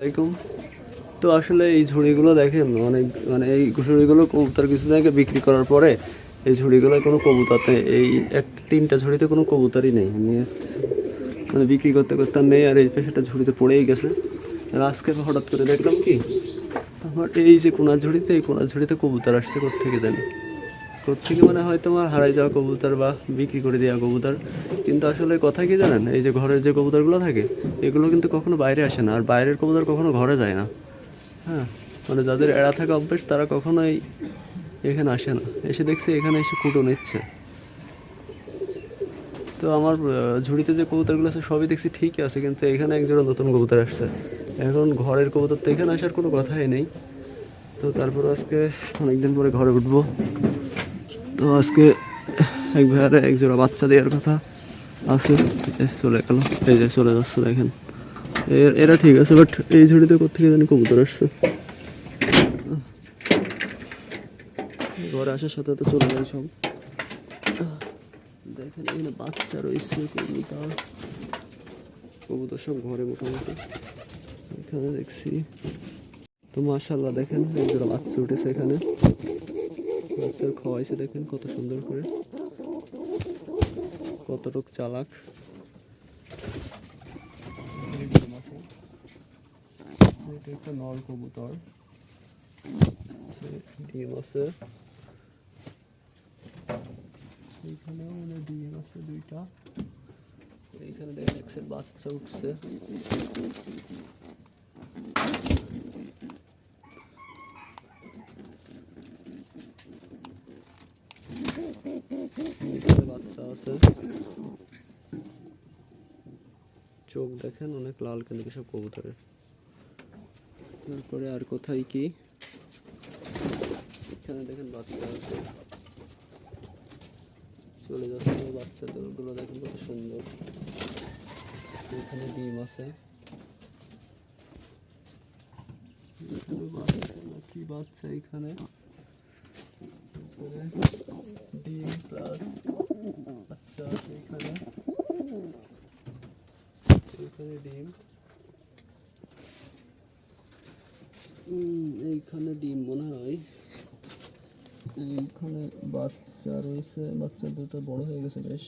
আসসালামাইকুম তো আসলে এই ঝুড়িগুলো দেখেন, অনেক মানে এই ঝুড়িগুলো কবুতর কিছুদিন আগে বিক্রি করার পরে এই ঝুড়িগুলো কোনো কবুতরতে, এই এক, তিনটা ঝুড়িতে কোনো কবুতরই নেই। আমি মানে বিক্রি করতে করতে নেই, আর এই পেশাটা ঝুড়িতে পড়েই গেছে। আর আজকে হঠাৎ করে দেখলাম কি, আমার এই যে কোনার ঝুড়িতে এই কোনার ঝুড়িতে কবুতর আসছে কোথেকে জানি। কোথেকে মানে হয় তোমার হারাই যাওয়া কবুতর বা বিক্রি করে দেওয়া কবুতর। কিন্তু আসলে কথা কি জানেন? এই যে ঘরের যে কবুতরগুলো থাকে, এগুলো কিন্তু কখনো বাইরে আসে না। আর বাইরের কবুতর কখনো ঘরে যায় না। হ্যাঁ মানে যাদের এড়া থাকা অভ্যেস, তারা কখনোই এখানে আসে না। এসে দেখছি এখানে এসে কুটো নিচ্ছে। তো আমার ঝুড়িতে যে কবুতরগুলো আছে, সবই দেখছি ঠিকই আছে, কিন্তু এখানে একজোড়া নতুন কবুতর আসছে। এখন ঘরের কবুতর তো এখানে আসার কোনো কথাই নেই। তো তারপর আজকে অনেকদিন পরে ঘরে উঠবো। তো আজকে এক ভাইয়ারে এক জোড়া বাচ্চা দেওয়ার কথা আছে। চলে গেল। এই যে চলে যাচ্ছে দেখেন। এরা ঠিক আছে বাট এই ঝুড়িতে কোথেকে জানি কবুতর আসছে। ঘরে আসার সাথে তো চলে যায় সব। দেখেন, এখানে বাচ্চা রয়েছে, কবুতর। কবুতর সব ঘরে মোটামুটি। এখানে দেখছি। তো মাশাল্লাহ দেখেন এক জোড়া বাচ্চা উঠেছে এখানে। বাচ্চার খাওয়াইছে দেখেন কত সুন্দর করে। কতটুক চালাক। এটা একটা নর কবুতর। ডিম আছে। এইখানে মানে ডিম আছে দুইটা। এইখানে দেখেন এক বাচ্চা উঠছে। বাচ্চা আছে চোখ দেখেন অনেক লাল কিন্তু সব কবুতরের। তারপরে আর কোথায় কি? এখানে দেখেন বাচ্চা আছে। চলে যাচ্ছে বাচ্চা গুলো দেখেন কত সুন্দর। এখানে ডিম আছে। কি বাচ্চা এখানে? প্লাস আচ্ছা এখানে এখানে ডিম এইখানে ডিম মনে হয়। এইখানে বাচ্চা রয়েছে বাচ্চা দুটো বড় হয়ে গেছে বেশ।